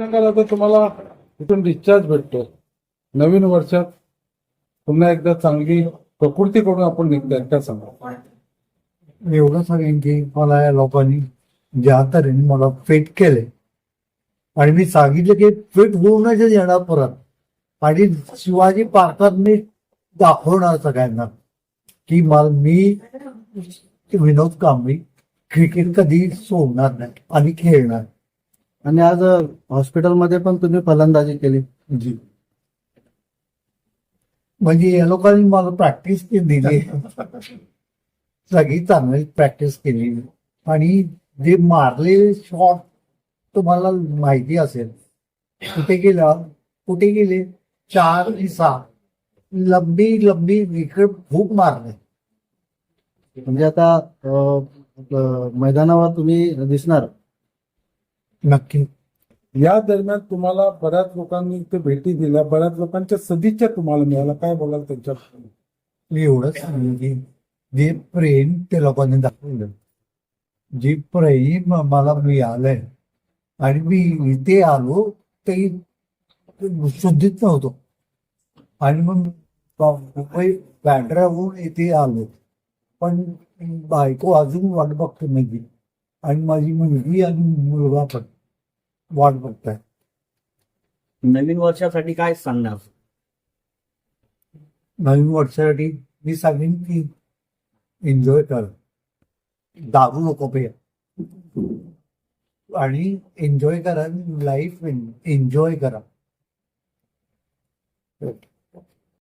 सांगाल आता तुम्हाला इथून डिस्चार्ज भेटतो. नवीन वर्षात पुन्हा एकदा चांगली प्रकृती करून आपण निघतोय काय सांगा एवढं सांगेन की मला या लोकांनी ज्या तऱ्हेने मला फिट केले आणि मी सांगितलं की फिट होऊनच येणार परत. आणि शिवाजी पार्कात मी दाखवणार सगळ्यांना की मला मी विनोद कांबळी क्रिकेट कधी सोडणार नाही आणि खेळणार आणि आज हॉस्पिटलमध्ये पण तुम्ही फलंदाजी केली. जी. म्हणजे या लोकांनी मला प्रॅक्टिस दिली. सगळी चांगली प्रॅक्टिस केली. आणि जे मारलेले शॉट तुम्हाला माहिती असेल कुठे गेला कुठे गेले? चार सहा लंबी लंबी विकेट खूप मारले. म्हणजे आता मैदानावर तुम्ही दिसणार. नक्की. या दरम्यान तुम्हाला बऱ्याच लोकांनी इथे भेटी दिल्या. बऱ्याच लोकांच्या सदिच्छा तुम्हाला मिळाल्या. काय बोलाल त्यांच्या मी एवढंच सांगेन की जे प्रेम ते लोकांनी दाखवलं. जे प्रेम मला मिळालंय आणि मी इथे आलो ते शुद्धीत नव्हतो. आणि मग मुंबई बँड्राहून इथे आलो. पण बायको अजून वाट बघतो नाही म्हणजे. आणि माझी मुलगी आणि मुलगा पण वाट बघताय. नवीन वर्षासाठी काय सांगणार? नवीन वर्षासाठी मी सांगेन की एन्जॉय कर. दारू नको पे आणि एन्जॉय करा लाईफ एन्जॉय करा.